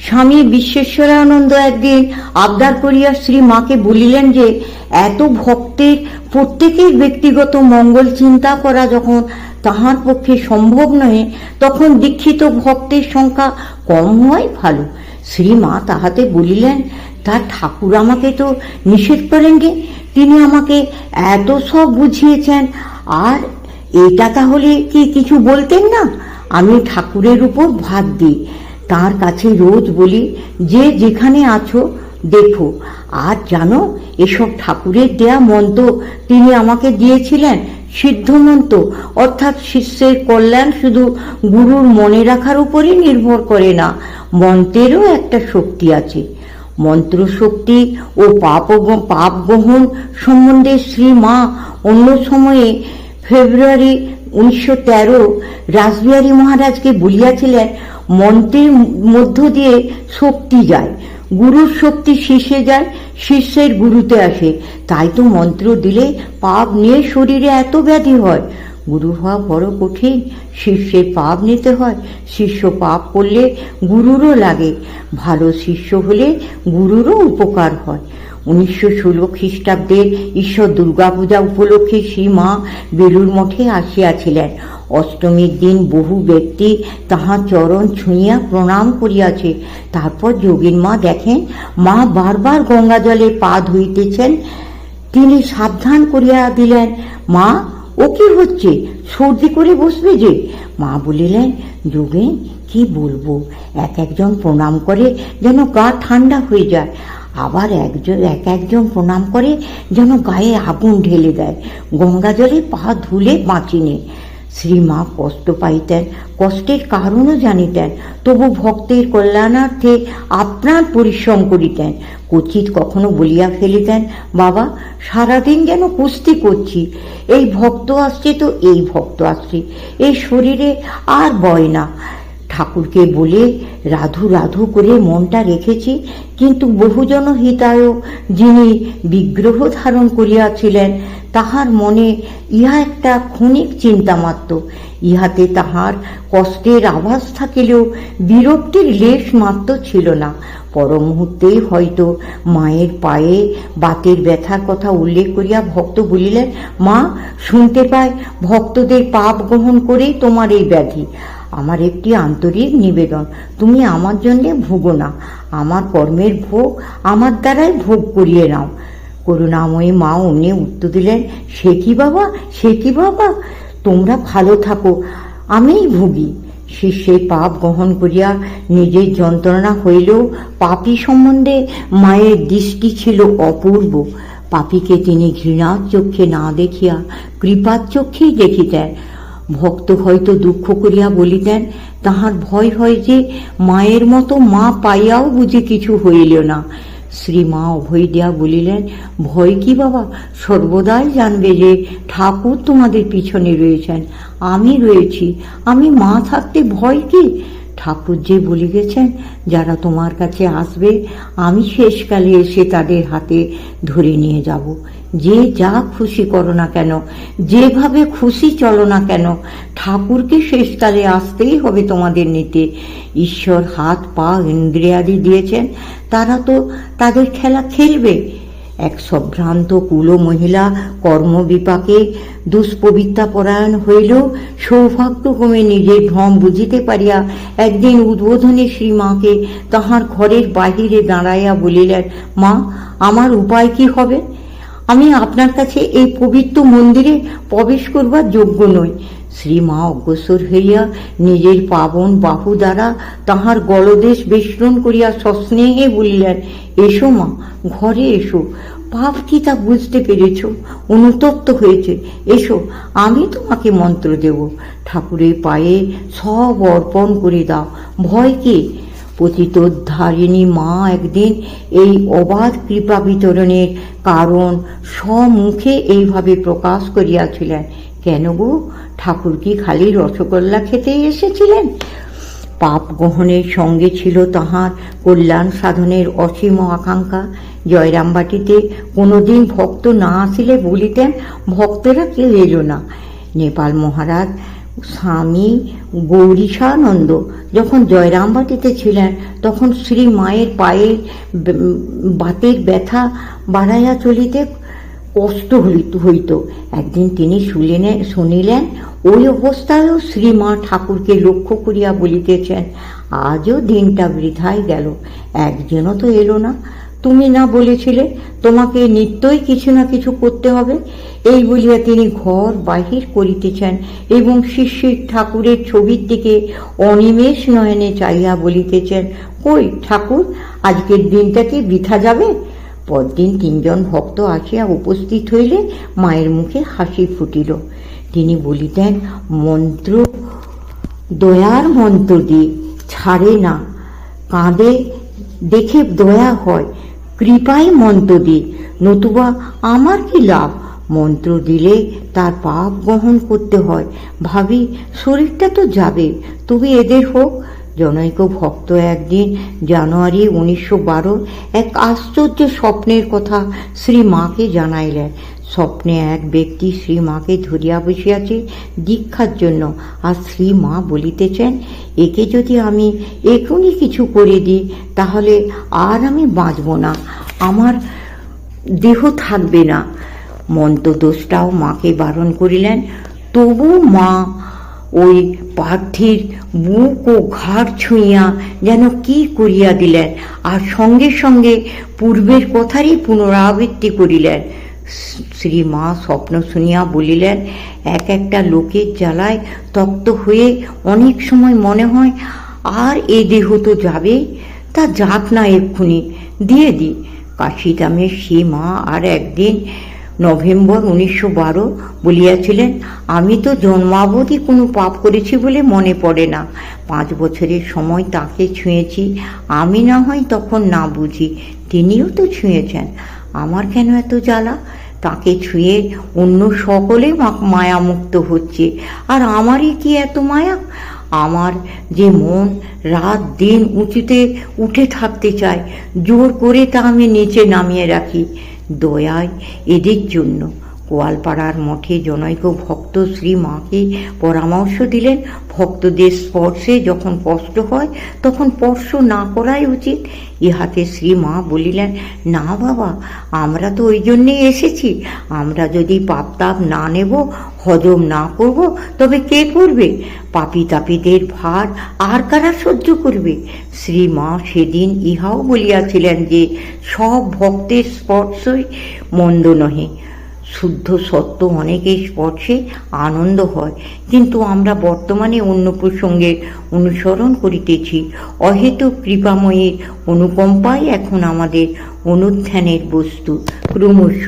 স্বামী বিশ্বেশ্বরানন্দ একদিন আবদার করিয়া শ্রী মাকে বলিলেন যে, এত ভক্তের প্রত্যেকের ব্যক্তিগত মঙ্গল চিন্তা করা যখন তাহার পক্ষে সম্ভব নহে, তখন দীক্ষিত ভক্তের সংখ্যা কম হওয়াই ভালো। শ্রীমা তাহাতে বলিলেন তার ঠাকুর আমাকে তো নিষেধ করেন গে। তিনি আমাকে এত সব বুঝিয়েছেন। আর এটা তাহলে কি কিছু বলতেন না? আমি ঠাকুরের উপর ভাত দিই। তার কাছে রোজ বলি, যে যেখানে আছো, দেখো। আর জানো, এসব ঠাকুরের দেয়া মন্ত্র তিনি আমাকে দিয়েছিলেন, সিদ্ধ মন্ত্র। অর্থাৎ শিষ্যের কল্যাণ শুধু গুরুর মনে রাখার উপরই নির্ভর করে না, মন্ত্রেরও একটা শক্তি আছে। মন্ত্র শক্তি ও পাপ পাপ গ্রহণ সম্বন্ধে শ্রী মা অন্য সময়ে ফেব্রুয়ারি উনিশশো তেরো রাসবিহারী মহারাজকে বলিয়াছিলেন, মন্ত্রের মধ্য দিয়ে শক্তি যায়, গুরুর শক্তি শীর্ষে যায় শিষ্যের গুরুতে আসে। তাই তো মন্ত্র দিলে পাপ নিয়ে শরীরে এত ব্যাধি হয়। গুরু হওয়া বড় কঠিন। শিষ্যের পাপ নিতে হয়। শিষ্য পাপ করলে গুরুরও লাগে। ভালো শিষ্য হলে গুরুরও উপকার হয়। উনিশশো ষোলো খ্রিস্টাব্দে ঈশ্বর দুর্গাপূজা উপলক্ষে শ্রী মা বেলুর মঠে আসিয়াছিলেন। অষ্টমীর দিন বহু ব্যক্তি তাহার চরণ ছুঁইয়া প্রণাম করিয়াছে। তারপর যোগীর মা দেখেন, মা বারবার গঙ্গা জলে পা ধুইতেছেন। তিনি সাবধান করিয়া দিলেন, মা ও কি হচ্ছে? সর্দি করে বসবে যে? মা বলিলেন যোগেন কি বলব? এক একজন প্রণাম করে যেন গা ঠান্ডা হয়ে যায়। আবার একজন, এক একজন প্রণাম করে যেন গায়ে আগুন ঢেলে দেয়। গঙ্গা জলে পা ধুলে বাঁচিনে শ্রীমা কষ্ট পাইতেন, কষ্টের কারণও জানিতেন, তবু ভক্তের কল্যাণার্থে আপনার পরিশ্রম করিতেন। কচিত কখনো বলিয়া ফেলিতেন, বাবা, সারাদিন যেন কুস্তি করছি, এই ভক্ত আসছে তো এই ভক্ত আসছে, এই শরীরে আর বয় না ঠাকুরকে বলে রাধু রাধু করে মনটা রেখেছি, কিন্তু বহুজন হিতায় যিনি বিগ্রহ ধারণ করিয়াছিলেন, তাহার মনে ইহা একটা ক্ষণিক চিন্তা মাত্র। ইহাতে তাহার কষ্টের আভাস থাকিলেও বিরক্তির লেশ মাত্র ছিল না। মুহূর্তেই হয়তো মায়ের পায়ে বাতের ব্যথার কথা উল্লেখ করিয়া ভক্ত বলিলেন, মা, শুনতে পায় ভক্তদের পাপ গ্রহণ করেই তোমার এই ব্যাধি। আমার একটি আন্তরিক নিবেদন। তুমি আমার জন্যে ভোগো না। আমার কর্মের ভোগ আমার দ্বারাই ভোগ করিয়ে নাও। করুণাময়ী মা অমনি উত্তর দিলেন, সে কি বাবা? সে কি বাবা? তোমরা ভালো থাকো, আমিই ভুগি। শিষ্যের পাপ গ্রহণ করিয়া নিজের যন্ত্রণা হইলেও পাপি সম্বন্ধে মায়ের দৃষ্টি ছিল অপূর্ব। পাপিকে তিনি ঘৃণার চক্ষে না দেখিয়া কৃপার চক্ষেই দেখিতেন। ভক্ত হয়তো দুঃখ করিয়া বলিতেন, তাহার ভয় হয় যে মায়ের মতো মা পাইয়াও বুঝি কিছু হইল না। শ্রীমা অভয় দিয়া বলিলেন, ভয় কি বাবা? সর্বদাই জানবে যে ঠাকুর তোমাদের পিছনে রয়েছেন। আমি রয়েছি। আমি মা থাকতে ভয় কি? ঠাকুর যে বলে গেছেন, যারা তোমার কাছে আসবে, আমি শেষকালে এসে তাদের হাতে ধরে নিয়ে যাব। যে যা খুশি করো না কেন, যেভাবে খুশি চলো না কেন, ঠাকুরকে শেষকালে আসতেই হবে তোমাদের নিতে। ঈশ্বর হাত পা ইন্দ্রিয়াদি দিয়েছেন, তারা তো তাদের খেলা খেলবে। এক সভ্রান্ত কুল মহিলা কর্মবিপাকে দুষ্পবিত্রা পরায়ণ সৌভাগ্য সৌভাগ্যক্রমে নিজের ভ্রম বুঝিতে পারিয়া একদিন উদ্বোধনে শ্রীমাকে তাহার ঘরের বাহিরে দাঁড়াইয়া বলিলেন, মা, আমার উপায় কি হবে? আমি আপনার কাছে এই পবিত্র মন্দিরে প্রবেশ করবার যোগ্য নই। শ্রীমা অগ্রসর হইয়া নিজের পাবন বাহু দ্বারা তাহার গলদেশ বেষ্টন করিয়া সস্নেহে বলিলেন, এসো মা, ঘরে এসো। পাপ কি তা বুঝতে পেরেছ? অনুতপ্ত হয়েছে। এসো, আমি তোমাকে মন্ত্র দেব। ঠাকুরের পায়ে সব অর্পণ করে দাও। ভয় কি? পতিতোদ্ধারিণী মা একদিন এই অবাধ কৃপা বিতরণের কারণ স্বমুখে এইভাবে প্রকাশ করিয়াছিলেন। কেন গো? ঠাকুর কি খালি রসগোল্লা খেতে এসেছিলেন? পাপ গ্রহণের সঙ্গে ছিল তাহার কল্যাণ সাধনের অসীম আকাঙ্ক্ষা। জয়রামবাটিতে কোনোদিন ভক্ত না আসিলে বলিতেন, ভক্তেরা কেউ এলো না। নেপাল মহারাজ স্বামী গৌরীশানন্দ যখন জয়রামবাটিতে ছিলেন, তখন শ্রী মায়ের পায়ে ব- বাতের ব্যথা বাড়াইয়া চলিতে কষ্ট হইত একদিন তিনি শুনিলেন শুনিলেন, ওই অবস্থায়ও শ্রীমা ঠাকুরকে লক্ষ্য করিয়া বলিতেছেন, আজও দিনটা বৃথায় গেল, একজনও তো এলো না। তুমি না বলেছিলে, তোমাকে নিত্যই কিছু না কিছু করতে হবে। এই বলিয়া তিনি ঘর বাহির করিতেছেন এবং শিষ্যির ঠাকুরের ছবির দিকে অনিমেষ নয়নে চাইয়া বলিতেছেন, কই ঠাকুর, আজকের দিনটা কি বৃথা যাবে? পরদিন তিনজন ভক্ত আসিয়া উপস্থিত হইলে মায়ের মুখে হাসি ফুটিল। তিনি বলিতেন, মন্ত্র, দয়ার মন্ত্র দিয়ে ছাড়ে না। কাঁদে, দেখে দয়া হয়। কৃপায় মন্ত্র দিই। নতুবা আমার কি লাভ? মন্ত্র দিলে তার পাপ গ্রহণ করতে হয়। ভাবি, শরীরটা তো যাবে, তুমি এদের হোক। জনৈক ভক্ত একদিন জানুয়ারি উনিশশো বারো এক আশ্চর্য স্বপ্নের কথা শ্রী মাকে জানাইলেন। স্বপ্নে এক ব্যক্তি শ্রী মাকে ধরিয়া বসিয়াছে দীক্ষার জন্য। আর শ্রী মা বলিতেছেন, একে যদি আমি এখনই কিছু করে দিই, তাহলে আর আমি বাঁচব না। আমার দেহ থাকবে না। মন্ত্রদোষটাও মাকে বারণ করিলেন, তবু মা ওই প্রার্থীর বুক ও ঘাড় ছুঁইয়া যেন কি করিয়া দিলেন আর সঙ্গে সঙ্গে পূর্বের কথারই পুনরাবৃত্তি করিলেন। শ্রী মা স্বপ্ন শুনিয়া বলিলেন, এক একটা লোকের জ্বালায় তপ্ত হয়ে অনেক সময় মনে হয়, আর এ দেহ তো যাবে? তা যাক না এক্ষুনি, দিয়ে দি। কাশিদামের সে মা আর একদিন নভেম্বর উনিশশো বারো বলিয়াছিলেন, আমি তো জন্মাবধি কোনো পাপ করেছি বলে মনে পড়ে না। পাঁচ বছরের সময় তাকে ছুঁয়েছি। আমি না হয় তখন না বুঝি, তিনিও তো ছুঁয়েছেন। আমার কেন এত জ্বালা? তাকে ছুঁয়ে অন্য সকলে মায়ামুক্ত হচ্ছে। আর আমারই কি এত মায়া? আমার যে মন রাত দিন উঁচুতে উঠে থাকতে চায়, জোর করে তা আমি নিচে নামিয়ে রাখি। দয়ায় এদের জন্য গোয়ালপাড়ার মঠে জনৈক ভক্ত শ্রী মাকে পরামর্শ দিলেন। ভক্তদের স্পর্শে যখন কষ্ট হয়, তখন স্পর্শ না করাই উচিত। ইহাতে শ্রী মা বলিলেন, না বাবা, আমরা তো ওই জন্যেই এসেছি। আমরা যদি পাপ তাপ না নেব, হজম না করব, তবে কে করবে? পাপি তাপিদের ভার আর কারা সহ্য করবে? শ্রী মা সেদিন ইহাও বলিয়াছিলেন যে, সব ভক্তের স্পর্শই মন্দ নহে। শুদ্ধ, সত্য অনেকের স্পর্শে আনন্দ হয়। কিন্তু আমরা বর্তমানে অন্য প্রসঙ্গের অনুসরণ করিতেছি। অহেতুক কৃপাময়ের অনুকম্পাই এখন আমাদের অনুধ্যানের বস্তু। ক্রমশ